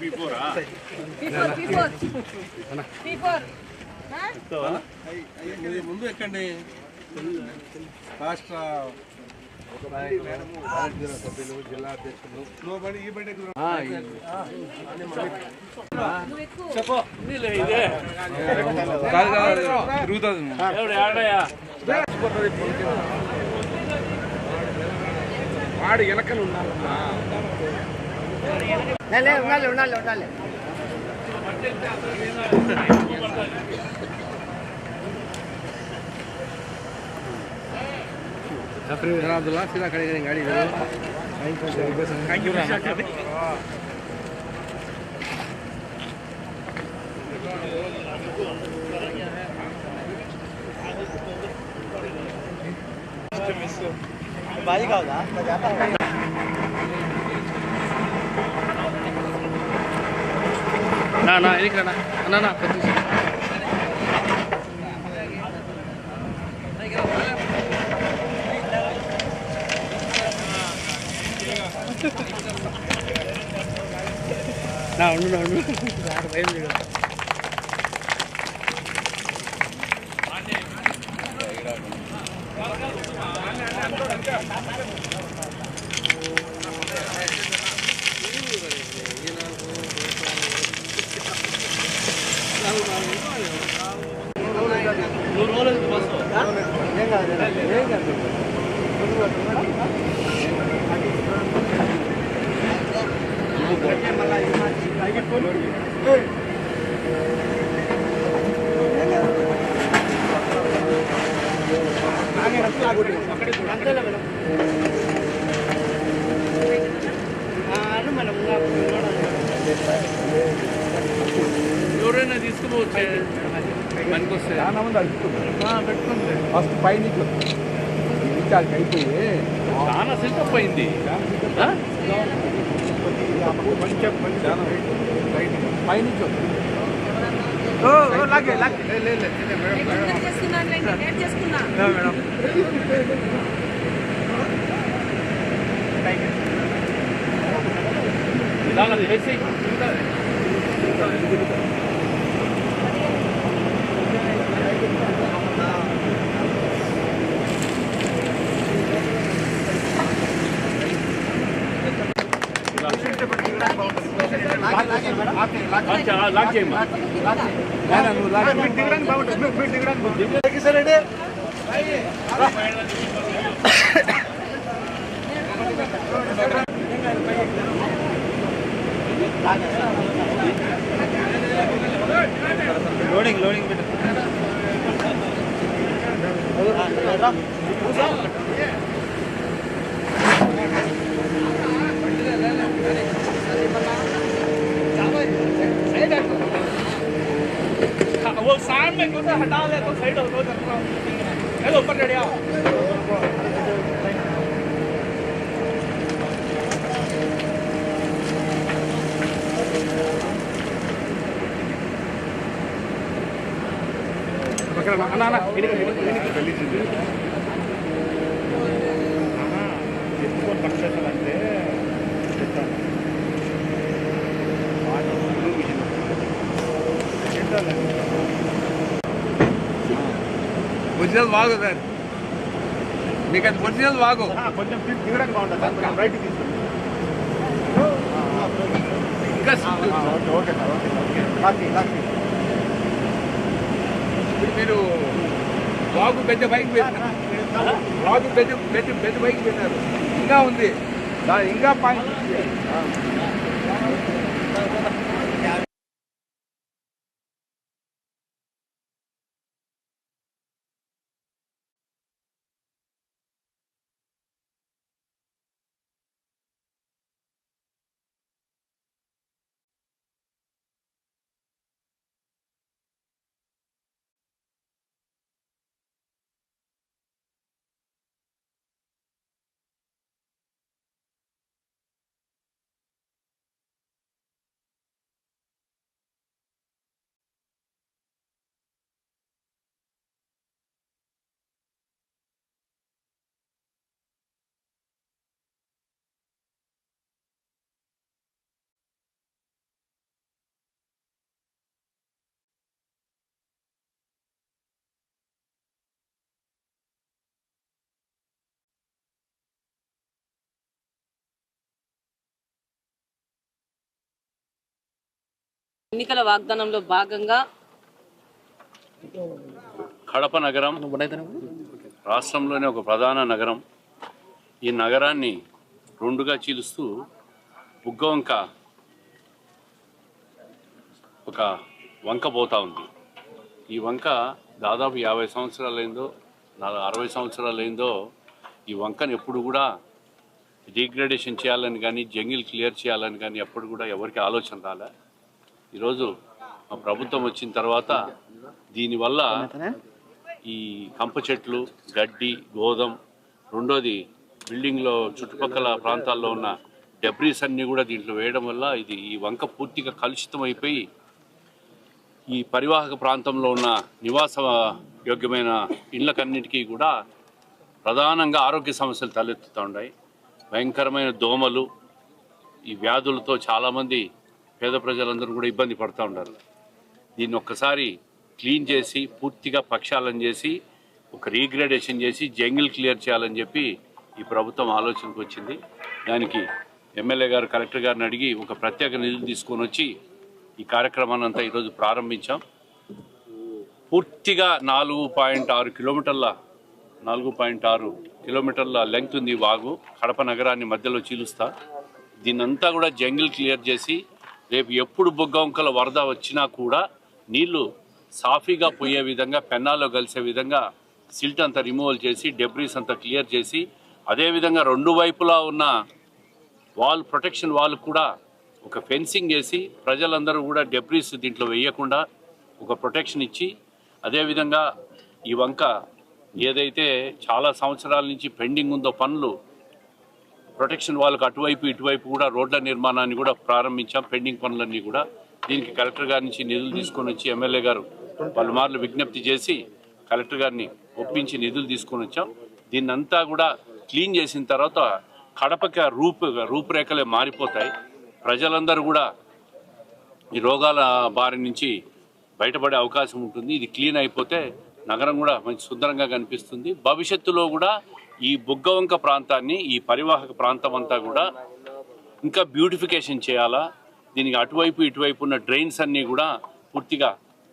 P4 P4 P4 ఇది ముందు ఎక్కండి. రాష్ట్ర సభ్యులు జిల్లా అధ్యక్షులు. ఈ బండి ఎక్కు. నువ్వు ఎక్కువ వాడు వెనకలు ఉండాలి அண்ணா இருக்கிறேண்ணா அண்ணா. பத்து நான் ஒன்று ஒன்று வேறு பயிர் బాజీ కావదా నా నా ఎనికి రా నా నా కొద్ది నా ఉండు నా ఉండు భయం లేదు ఎవరైనా తీసుకుపోవచ్చు మనకి వస్తే చాలా మంది అడుగుతున్నారు ఫస్ట్ పైన రీఛార్జ్ అయిపోయి. చాలా సెటప్ అయింది. ఆ? కొంచెం కొంచెం పైనుంచి వస్తుంది నేను చేసుకున్నాను నేను చేసుకున్నా ఇలాగ చేసి లాక్ చేయమ్మా నువ్వు లాగా లోడింగ్ లోడింగ్ పెట్టు वो सामने को तो हटा ले तो साइड हो तो कर रहा हूं हेलो ऊपर चढ़ जाओ అన్న అన్న ఒరిజినల్ వాగు సార్. మీకు అది ఒరిజినల్ వాగు. కొంచెం రైట్ తీసుకోండి ఇంకా. Okay okay sir. ఓకే ఇప్పుడు మీరు వాగు పెద్ద బైక్ పెట్టారు వాగు పెద్ద పెద్ద పెద్ద బైక్ పెట్టారు ఇంకా ఉంది. ఇంకా పాయింట్ ఎన్నికల వాగ్దానంలో భాగంగా కడప నగరం రాష్ట్రంలోనే ఒక ప్రధాన నగరం. ఈ నగరాన్ని రెండుగా చీలుస్తూ బుగ్గవంక ఒక వంక పోతా ఉంది. ఈ వంక దాదాపు యాభై సంవత్సరాలైందో నాలుగు అరవై సంవత్సరాలైందో ఈ వంకను ఎప్పుడు కూడా డిగ్రేడేషన్ చేయాలని కానీ జంగిల్ క్లియర్ చేయాలని కానీ ఎప్పుడు కూడా ఎవరికి ఆలోచన రాలే. ఈరోజు మా ప్రభుత్వం వచ్చిన తర్వాత దీనివల్ల ఈ కంప చెట్లు గడ్డి గోధుమ రెండోది బిల్డింగ్లో చుట్టుపక్కల ప్రాంతాల్లో ఉన్న డెబ్రీస్ అన్నీ కూడా దీంట్లో వేయడం వల్ల ఇది ఈ వంక పూర్తిగా కలుషితం అయిపోయి ఈ పరివాహక ప్రాంతంలో ఉన్న నివాస యోగ్యమైన ఇళ్ళకన్నిటికీ కూడా ప్రధానంగా ఆరోగ్య సమస్యలు తలెత్తుతూ ఉన్నాయి. భయంకరమైన దోమలు ఈ వ్యాధులతో చాలామంది పేద ప్రజలందరూ కూడా ఇబ్బంది పడుతూ ఉండాలి దీన్ని ఒక్కసారి క్లీన్ చేసి పూర్తిగా పక్షాలను చేసి ఒక రీగ్రేడేషన్ చేసి జంగిల్ క్లియర్ చేయాలని చెప్పి ఈ ప్రభుత్వం ఆలోచనకు వచ్చింది. దానికి ఎమ్మెల్యే గారు కలెక్టర్ గారిని అడిగి ఒక ప్రత్యేక నిధులు తీసుకొని వచ్చి ఈ కార్యక్రమాన్ని అంతా ఈరోజు ప్రారంభించాం. పూర్తిగా నాలుగు పాయింట్ ఆరు కిలోమీటర్ల నాలుగు పాయింట్ ఆరు కిలోమీటర్ల లెంగ్త్ ఉంది వాగు. కడప నగరాన్ని మధ్యలో చీలుస్తా. దీన్నంతా కూడా జంగిల్ క్లియర్ చేసి రేపు ఎప్పుడు బొగ్గంకల వరద వచ్చినా కూడా నీళ్ళు సాఫీగా పోయే విధంగా పెన్నాల్లో కలిసే విధంగా సిల్ట్ అంతా రిమూవల్ చేసి డెబ్రీస్ అంతా క్లియర్ చేసి అదేవిధంగా రెండు వైపులా ఉన్న వాల్ ప్రొటెక్షన్ వాల్ కూడా ఒక ఫెన్సింగ్ వేసి ప్రజలందరూ కూడా డెబ్రీస్ దీంట్లో వేయకుండా ఒక ప్రొటెక్షన్ ఇచ్చి అదేవిధంగా ఈ వంక ఏదైతే చాలా సంవత్సరాల నుంచి పెండింగ్ ఉందో పనులు ప్రొటెక్షన్ వాళ్ళకు అటువైపు ఇటువైపు కూడా రోడ్ల నిర్మాణాన్ని కూడా ప్రారంభించాం పెండింగ్ పనులన్నీ కూడా. దీనికి కలెక్టర్ గారి నుంచి నిధులు తీసుకొని వచ్చి ఎమ్మెల్యే గారు పలుమార్లు విజ్ఞప్తి చేసి కలెక్టర్ గారిని ఒప్పించి నిధులు తీసుకొని వచ్చాం. దీన్నంతా కూడా క్లీన్ చేసిన తర్వాత కడపకి ఆ రూపు రూపురేఖలే మారిపోతాయి. ప్రజలందరూ కూడా ఈ రోగాల బారి నుంచి బయటపడే అవకాశం ఉంటుంది. ఇది క్లీన్ అయిపోతే నగరం కూడా మంచి సుందరంగా కనిపిస్తుంది. భవిష్యత్తులో కూడా ఈ బుగ్గవంక ప్రాంతాన్ని ఈ పరివాహక ప్రాంతం అంతా కూడా ఇంకా బ్యూటిఫికేషన్ చేయాలా? దీనికి అటువైపు ఇటువైపు ఉన్న డ్రైన్స్ అన్నీ కూడా పూర్తిగా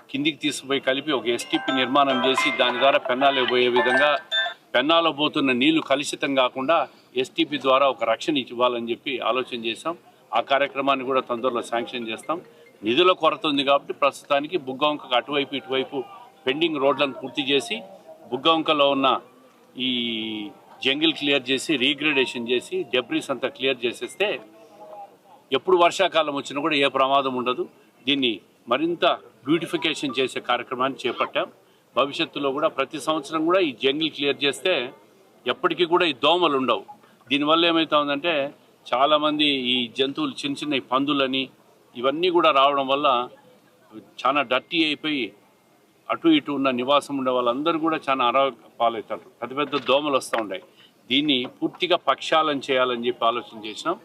కిందికి తీసుకుపోయి కలిపి ఒక ఎస్టీపీ నిర్మాణం చేసి దాని ద్వారా పెన్నాలే పోయే విధంగా పెన్నాలో పోతున్న నీళ్ళు కలుషితం కాకుండా ఎస్టీపీ ద్వారా ఒక రక్షణ ఇవ్వాలని చెప్పి ఆలోచన చేశాం. ఆ కార్యక్రమాన్ని కూడా తొందరలో శాంక్షన్ చేస్తాం. నిధుల కొరత ఉంది కాబట్టి ప్రస్తుతానికి బుగ్గవంకకు అటువైపు ఇటువైపు పెండింగ్ రోడ్లను పూర్తి చేసి బుగ్గవంకలో ఉన్న ఈ జంగిల్ క్లియర్ చేసి రీగ్రేడేషన్ చేసి డెబ్రీస్ అంతా క్లియర్ చేసేస్తే ఎప్పుడు వర్షాకాలం వచ్చినా కూడా ఏ ప్రమాదం ఉండదు. దీన్ని మరింత బ్యూటిఫికేషన్ చేసే కార్యక్రమాన్ని చేపట్టాం. భవిష్యత్తులో కూడా ప్రతి సంవత్సరం కూడా ఈ జంగిల్ క్లియర్ చేస్తే ఎప్పటికీ కూడా ఈ దోమలు ఉండవు. దీనివల్ల ఏమవుతుందంటే చాలామంది ఈ జంతువులు చిన్న చిన్న ఈ పందులని ఇవన్నీ కూడా రావడం వల్ల చాలా డర్టీ అయిపోయి అటు ఇటు ఉన్న నివాసం ఉండే వాళ్ళందరూ కూడా చాలా ఆరోగ్య పాలవుతారు పెద్ద పెద్ద దోమలు వస్తూ ఉన్నాయి దీన్ని పూర్తిగా పక్షాలను చేయాలని చెప్పి ఆలోచన చేసినాం.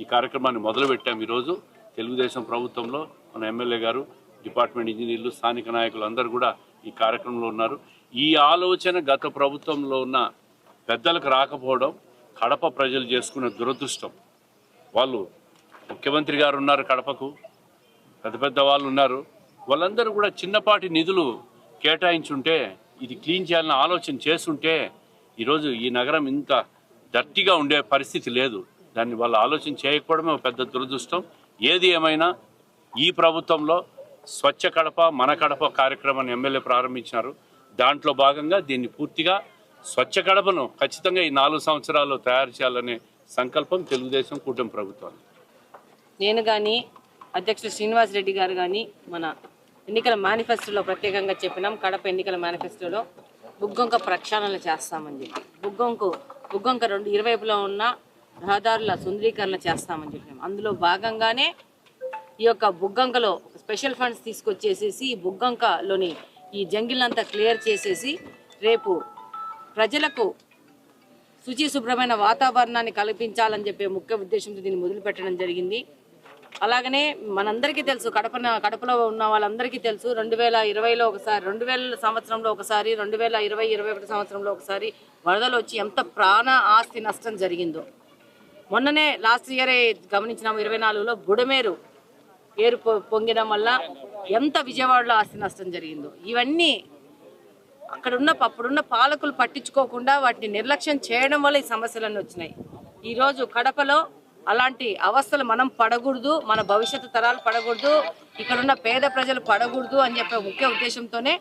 ఈ కార్యక్రమాన్ని మొదలుపెట్టాం ఈరోజు. తెలుగుదేశం ప్రభుత్వంలో మన ఎమ్మెల్యే గారు డిపార్ట్మెంట్ ఇంజనీర్లు స్థానిక నాయకులు అందరూ కూడా ఈ కార్యక్రమంలో ఉన్నారు. ఈ ఆలోచన గత ప్రభుత్వంలో ఉన్న పెద్దలకు రాకపోవడం కడప ప్రజలు చేసుకున్న దురదృష్టం. వాళ్ళు ముఖ్యమంత్రి గారు ఉన్నారు కడపకు పెద్ద పెద్ద వాళ్ళు ఉన్నారు. వాళ్ళందరూ కూడా చిన్నపాటి నిధులు కేటాయించుంటే ఇది క్లీన్ చేయాలని ఆలోచన చేస్తుంటే ఈరోజు ఈ నగరం ఇంత డర్టీగా ఉండే పరిస్థితి లేదు. దాన్ని వాళ్ళు ఆలోచన చేయకపోవడమే ఒక పెద్ద దురదృష్టం. ఏది ఏమైనా ఈ ప్రభుత్వంలో స్వచ్ఛ కడప మన కడప కార్యక్రమాన్ని ఎమ్మెల్యే ప్రారంభించినారు. దాంట్లో భాగంగా దీన్ని పూర్తిగా స్వచ్ఛ కడపను ఖచ్చితంగా ఈ నాలుగు సంవత్సరాల్లో తయారు చేయాలనే సంకల్పం తెలుగుదేశం కూటమి ప్రభుత్వాలు నేను కానీ అధ్యక్షులు శ్రీనివాస్ రెడ్డి గారు కానీ మన ఎన్నికల మేనిఫెస్టోలో ప్రత్యేకంగా చెప్పినాం. కడప ఎన్నికల మేనిఫెస్టోలో బుగ్గొంక ప్రక్షాళన చేస్తామని చెప్పి. బుగ్గొంకు బుగ్గొంక రెండు ఇరువైపులా ఉన్న రహదారుల సుందరీకరణ చేస్తామని చెప్పినాం. అందులో భాగంగానే ఈ యొక్క బుగ్గంకలో స్పెషల్ ఫండ్స్ తీసుకొచ్చేసేసి ఈ బుగ్గంకలోని ఈ జంగిల్ అంతా క్లియర్ చేసేసి రేపు ప్రజలకు శుచి శుభ్రమైన వాతావరణాన్ని కల్పించాలని చెప్పే ముఖ్య ఉద్దేశంతో దీన్ని మొదలుపెట్టడం జరిగింది. అలాగనే మనందరికీ తెలుసు కడప కడపలో ఉన్న వాళ్ళందరికీ తెలుసు రెండు వేల ఇరవైలో ఒకసారి రెండు వేల సంవత్సరంలో ఒకసారి రెండు వేల ఇరవై ఇరవై ఒకటి సంవత్సరంలో ఒకసారి వరదలు వచ్చి ఎంత ప్రాణ ఆస్తి నష్టం జరిగిందో. మొన్ననే లాస్ట్ ఇయరే గమనించినాము ఇరవై నాలుగులో బుడమేరు ఏరు పొ- పొంగడం వల్ల ఎంత విజయవాడలో ఆస్తి నష్టం జరిగిందో. ఇవన్నీ అక్కడున్న అప్పుడున్న పాలకులు పట్టించుకోకుండా వాటిని నిర్లక్ష్యం చేయడం వల్ల ఈ సమస్యలన్నీ వచ్చినాయి. ఈరోజు కడపలో అలాంటి అవస్థలు మనం పడకూడదు మన భవిష్యత్తు తరాలు పడకూడదు ఇక్కడున్న పేద ప్రజలు పడకూడదు అని చెప్పే ముఖ్య ఉద్దేశంతోనే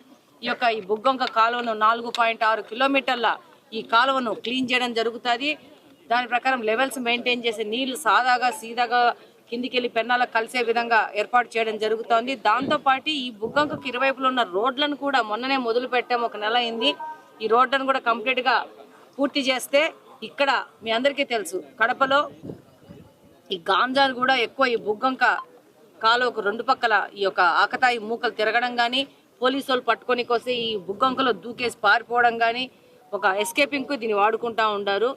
ఈ యొక్క ఈ బుగ్గొంక కాలువను నాలుగు పాయింట్ ఆరు కిలోమీటర్ల ఈ కాలువను క్లీన్ చేయడం జరుగుతుంది. దాని ప్రకారం లెవెల్స్ మెయింటైన్ చేసే నీళ్ళు సాదాగా సీదాగా కిందికి వెళ్ళి పెన్నాలకు కలిసే విధంగా ఏర్పాటు చేయడం జరుగుతోంది. దాంతోపాటు ఈ బుగ్గంకకు ఇరువైపులో ఉన్న రోడ్లను కూడా మొన్ననే మొదలు పెట్టాం ఒక నెల అయింది. ఈ రోడ్లను కూడా కంప్లీట్గా పూర్తి చేస్తే ఇక్కడ మీ అందరికీ తెలుసు కడపలో ఈ గాంజాలు కూడా ఎక్కువ ఈ బుగ్గంక కాలువకు రెండు పక్కల ఈ యొక్క ఆకతాయి మూకలు తిరగడం కానీ పోలీసు వాళ్ళు పట్టుకొని కోసి ఈ బుగ్గంకలో దూకేసి పారిపోవడం కానీ ఒక ఎస్కేపింగ్కు దీన్ని వాడుకుంటా ఉండారు.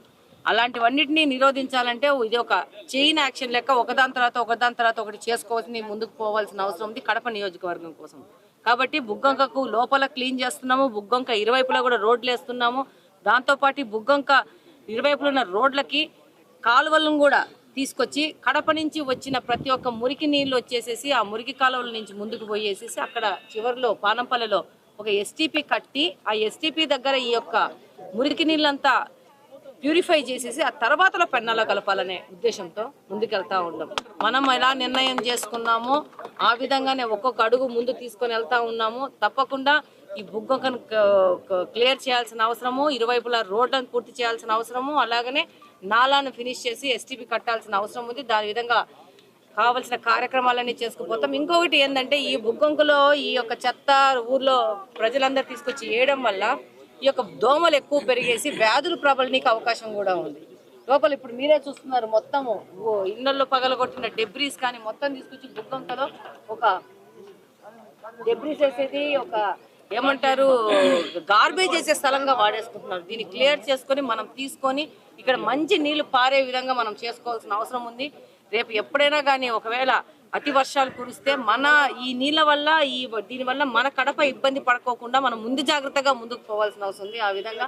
అలాంటివన్నిటిని నిరోధించాలంటే ఇది ఒక చైన్ యాక్షన్ లెక్క ఒకదాని తర్వాత ఒకదాని తర్వాత ఒకటి చేసుకోవాల్సి ముందుకు పోవాల్సిన అవసరం ఉంది కడప నియోజకవర్గం కోసం. కాబట్టి బుగ్గంకకు లోపల క్లీన్ చేస్తున్నాము బుగ్గంక ఇరువైపులా కూడా రోడ్లు వేస్తున్నాము. దాంతోపాటు బుగ్గంక ఇరువైపులా ఉన్న రోడ్లకి కాలువలను కూడా తీసుకొచ్చి కడప నుంచి వచ్చిన ప్రతి ఒక్క మురికి నీళ్ళు వచ్చేసేసి ఆ మురికి కాలువల నుంచి ముందుకు పోయేసేసి అక్కడ చివరిలో పానంపల్లెలో ఒక ఎస్టీపీ కట్టి ఆ ఎస్టీపీ దగ్గర ఈ యొక్క మురికి నీళ్ళంతా ప్యూరిఫై చేసేసి ఆ తర్వాతలో పెన్నాలో కలపాలనే ఉద్దేశంతో ముందుకెళ్తా ఉన్నాం. మనం ఎలా నిర్ణయం చేసుకున్నామో ఆ విధంగానే ఒక్కొక్క అడుగు ముందు తీసుకొని వెళ్తా ఉన్నాము. తప్పకుండా ఈ బుగ్గను క్లియర్ చేయాల్సిన అవసరము ఇరువైపులా రోడ్లను పూర్తి చేయాల్సిన అవసరము అలాగనే నాలాను ఫినిష్ చేసి ఎస్టీపీ కట్టాల్సిన అవసరం ఉంది. దాని విధంగా కావలసిన కార్యక్రమాలన్నీ చేసుకుపోతాం. ఇంకొకటి ఏంటంటే ఈ బుగ్గంకులో ఈ యొక్క చెత్త ఊర్లో ప్రజలందరూ తీసుకొచ్చి వేయడం వల్ల ఈ యొక్క దోమలు ఎక్కువ పెరిగేసి వ్యాధులు ప్రబలనీకి అవకాశం కూడా ఉంది. లోపల ఇప్పుడు మీరే చూస్తున్నారు మొత్తము. ఓ ఇళ్ళలో పగలగొట్టిన డెబ్రీస్ కానీ మొత్తం తీసుకొచ్చి బుగ్గంకలో ఒక డెబ్రీస్ వేసేది ఒక ఏమంటారు గార్బేజ్ వేసే స్థలంగా వాడేసుకుంటున్నారు. దీన్ని క్లియర్ చేసుకొని మనం తీసుకొని ఇక్కడ మంచి నీళ్ళు పారే విధంగా మనం చేసుకోవాల్సిన అవసరం ఉంది. రేపు ఎప్పుడైనా కానీ ఒకవేళ అతి వర్షాలు కురిస్తే మన ఈ నీళ్ళ వల్ల ఈ దీని వల్ల మన కడప ఇబ్బంది పడుకోకుండా మనం ముందు జాగ్రత్తగా ముందుకు పోవాల్సిన అవసరం ఉంది. ఆ విధంగా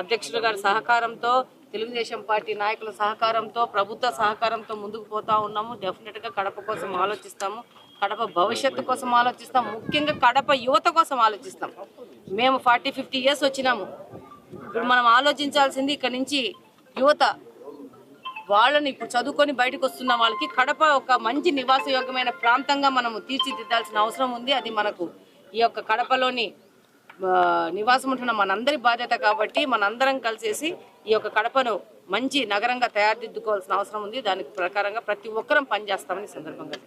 అధ్యక్షుడు గారి సహకారంతో తెలుగుదేశం పార్టీ నాయకుల సహకారంతో ప్రభుత్వ సహకారంతో ముందుకు పోతా ఉన్నాము. డెఫినెట్గా కడప కోసం ఆలోచిస్తాము. కడప భవిష్యత్తు కోసం ఆలోచిస్తాం ముఖ్యంగా కడప యువత కోసం ఆలోచిస్తాం. మేము ఫార్టీ ఫిఫ్టీ ఇయర్స్ వచ్చినాము. ఇప్పుడు మనం ఆలోచించాల్సింది ఇక్కడ నుంచి యువత వాళ్ళని ఇప్పుడు చదువుకొని బయటకు వస్తున్న వాళ్ళకి కడప ఒక మంచి నివాసయోగ్యమైన ప్రాంతంగా మనము తీర్చిదిద్దాల్సిన అవసరం ఉంది. అది మనకు ఈ యొక్క కడపలోని నివాసం ఉంటున్న మనందరి బాధ్యత కాబట్టి మనందరం కలిసేసి ఈ యొక్క కడపను మంచి నగరంగా తయారుదిద్దుకోవాల్సిన అవసరం ఉంది. దానికి ప్రకారంగా ప్రతి ఒక్కరం పనిచేస్తామని సందర్భంగా